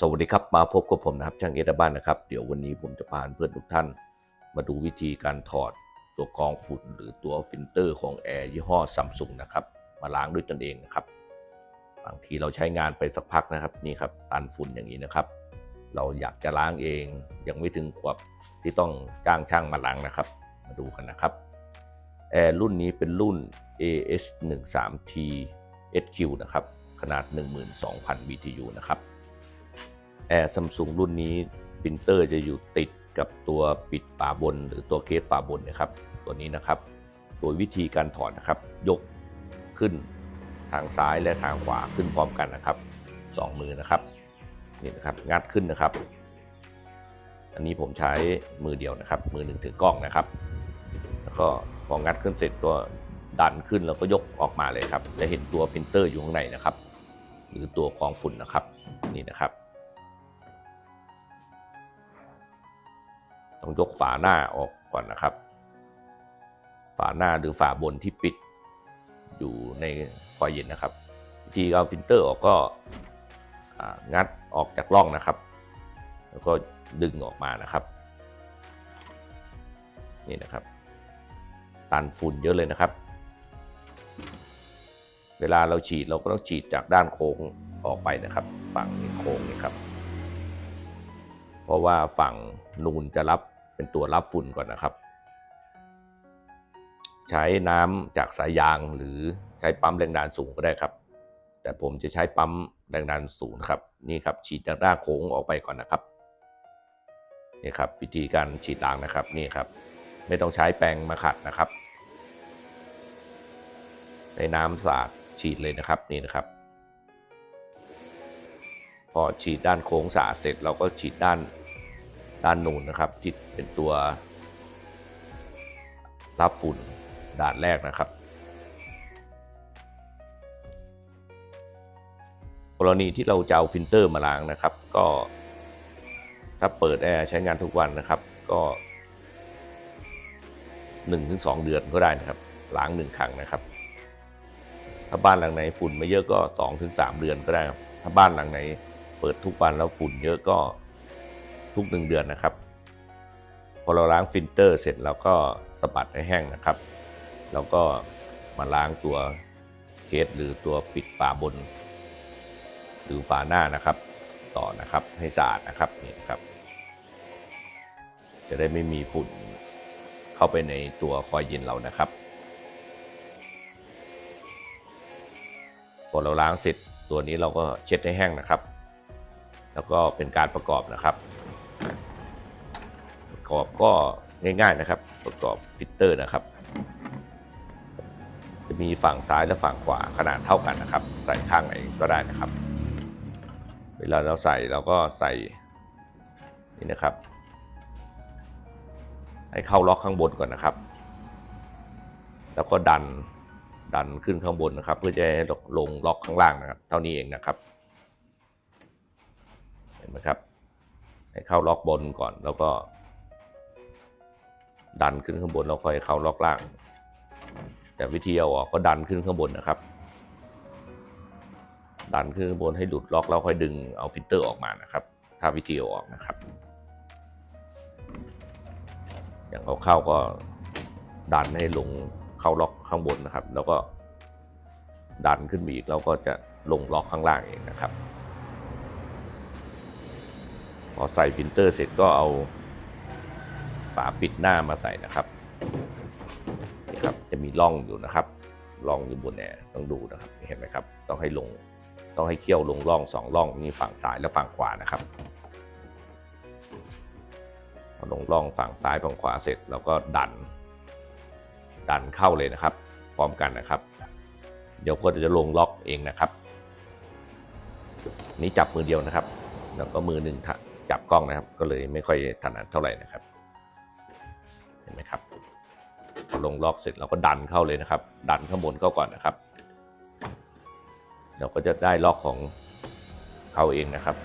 สวัสดีครับมาพบกับผมนะครับช่างเอตบ้านนะครับ เดี๋ยววันนี้ผมจะพาเพื่อนทุกท่าน มาดูวิธีการถอดตัวกรองฝุ่นหรือตัวฟิลเตอร์ของแอร์ยี่ห้อซัมซุงนะครับมาล้างด้วยตนเองนะครับ บางทีเราใช้งานไปสักพักนะครับนี่ครับตันฝุ่นอย่างนี้นะครับ เราอยากจะล้างเองยังไม่ถึงขวบที่ต้องจ้างช่างมาล้างนะครับ มาดูกันนะครับแอร์รุ่นนี้เป็นรุ่น AS13T SQ นะครับขนาด 12,000 BTU นะครับ แอร์ซัมซุงรุ่นนี้ฟิลเตอร์จะอยู่ติดกับตัวปิดฝาบน หรือตัวเคสฝาบนนะครับ ตัวนี้นะครับ โดยวิธีการถอดนะครับ ยกขึ้นทางซ้ายและทางขวาขึ้นพร้อมกันนะครับสองมือนะครับนี่นะครับงัดขึ้นนะครับ อันนี้ผมใช้มือเดียวนะครับ มือหนึ่งถือกล้องนะครับ แล้วก็พองัดขึ้นเสร็จก็ดันขึ้นแล้วก็ยกออกมาเลยครับจะเห็นตัวฟิลเตอร์อยู่ข้างในนะครับ หรือตัวกรองฝุ่นนะครับนี่นะครับ ต้องยกฝาหน้าออกก่อนนะครับ ฝาหน้าหรือฝาบนที่ปิดอยู่ในคอยเย็นนะครับวิธีเอาฟิลเตอร์ออกก็งัดออกจากร่องนะครับ แล้วก็ดึงออกมานะครับ นี่นะครับ ตันฝุ่นเยอะเลยนะครับ เวลาเราฉีดเราก็ต้องฉีดจากด้านโค้งออกไปนะครับ ฝั่งโค้งนี่ครับ เพราะว่าฝั่งนูนจะรับ เป็นตัวรับฝุ่นก่อนนะครับ ใช้น้ำจากสายยางหรือใช้ปั๊มแรงดันสูงก็ได้ครับ แต่ผมจะใช้ปั๊มแรงดันสูงครับนี่ครับฉีดจากด้านโค้งออกไปก่อนนะครับนี่ครับวิธีการฉีดล้างนะครับนี่ครับ ไม่ต้องใช้แปรงมาขัดนะครับ ในน้ำสะอาดฉีดเลยนะครับนี่นะครับพอฉีดด้านโค้งสะอาดเสร็จเราก็ฉีดด้าน ด้านนูนนะครับที่เป็นตัวรับฝุ่นด่านแรกนะครับ กรณีที่เราจะเอาฟิลเตอร์มาล้างนะครับ ก็ถ้าเปิดแอร์ใช้งานทุกวันนะครับ ก็1-2 เดือนก็ได้นะครับล้างหนึ่งครั้งนะครับ ถ้าบ้านหลังไหนฝุ่นไม่เยอะก็ 2-3 เดือนก็ได้ครับถ้าบ้านหลังไหน เปิดทุกวันแล้วฝุ่นเยอะก็ ทุกหนึ่งเดือนนะครับ พอเราล้างฟิลเตอร์เสร็จเราก็สะบัดให้แห้งนะครับ แล้วก็มาล้างตัวเคสหรือตัวปิดฝาบน หรือฝาหน้านะครับ ต่อนะครับให้สะอาดนะครับนี่นะครับ จะได้ไม่มีฝุ่นเข้าไปในตัวคอยเย็นเรานะครับพอเราล้างเสร็จตัวนี้เราก็เช็ดให้แห้งนะครับ แล้วก็เป็นการประกอบนะครับ กอบก็ง่ายๆนะครับ ประกอบฟิลเตอร์นะครับ จะมีฝั่งซ้ายและฝั่งขวาขนาดเท่ากันนะครับ ใส่ข้างไหนก็ได้นะครับ เวลาเราใส่เราก็ใส่นี่นะครับ ให้เข้าล็อกข้างบนก่อนนะครับ แล้วก็ดันดันขึ้นข้างบนนะครับ เพื่อจะให้ลงล็อกข้างล่างนะครับ เท่านี้เองนะครับ เห็นไหมครับ ให้เข้าล็อกบนก่อนแล้วก็ ดันขึ้นข้างบนแล้วค่อยเข้าล็อกล่าง แต่วิธีเอาออกก็ดันขึ้นข้างบนนะครับ ดันขึ้นข้างบนให้หลุดล็อกแล้วค่อยดึงเอาฟิลเตอร์ออกมานะครับ ถ้าวิธีเอาออกนะครับ อย่างเขาเข้าก็ดันให้ลงเข้าล็อกข้างบนนะครับ แล้วก็ดันขึ้นมาอีกแล้วก็จะลงล็อกข้างล่างเองนะครับ พอใส่ฟิลเตอร์เสร็จก็เอา ฝาปิดหน้ามาใส่นะครับนี่ครับจะมีร่องอยู่นะครับร่องอยู่บนแอร์ต้องดูนะครับเห็นไหมครับ ต้องให้ลงต้องให้เคี่ยวลงร่องสองร่องนี่ฝั่งซ้ายและฝั่งขวานะครับลงร่องฝั่งซ้ายฝั่งขวาเสร็จเราก็ดัน ดันเข้าเลยนะครับ พร้อมกันนะครับ เดี๋ยวก็จะลงล็อกเองนะครับ นี่จับมือเดียวนะครับ แล้วก็มือหนึ่งจับกล้องนะครับ ก็เลยไม่ค่อยถนัดเท่าไหร่นะครับ เห็นไหมครับพอลงล็อกเสร็จเราก็ดันเข้าเลยนะครับ ดันข้างบนเข้าก่อนนะครับ เราก็จะได้ล็อกของเขาเองนะครับ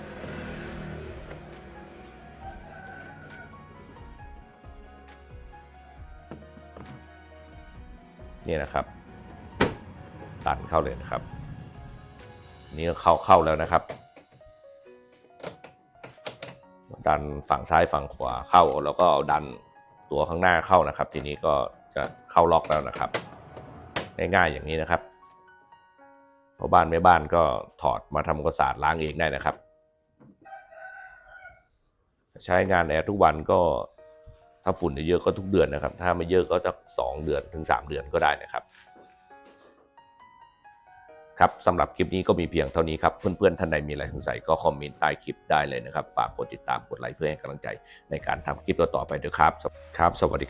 นี่นะครับดันเข้าเลยนะครับ นี่ก็เข้าเข้าแล้วนะครับ ดันฝั่งซ้ายฝั่งขวาเข้าแล้วก็เอาดัน ตัวข้างหน้าเข้านะครับ ทีนี้ก็จะเข้าล็อกแล้วนะครับ ง่ายๆอย่างนี้นะครับพอบ้านไม่บ้านก็ถอดมาทำความสะอาดล้างเองได้นะครับ ใช้งานแอร์ทุกวันก็ถ้าฝุ่นเยอะๆก็ทุกเดือนนะครับ ถ้าไม่เยอะก็จะสองเดือนถึงสามเดือนก็ได้นะครับ ครับสำหรับคลิปนี้ก็มีเพียงเท่านี้ครับ เพื่อนๆท่านใดมีอะไรสงสัยก็คอมเมนต์ใต้คลิปได้เลยนะครับ ฝากกดติดตามกดไลค์เพื่อให้กำลังใจในการทำคลิปต่อๆไปด้วยครับครับ สวัสดี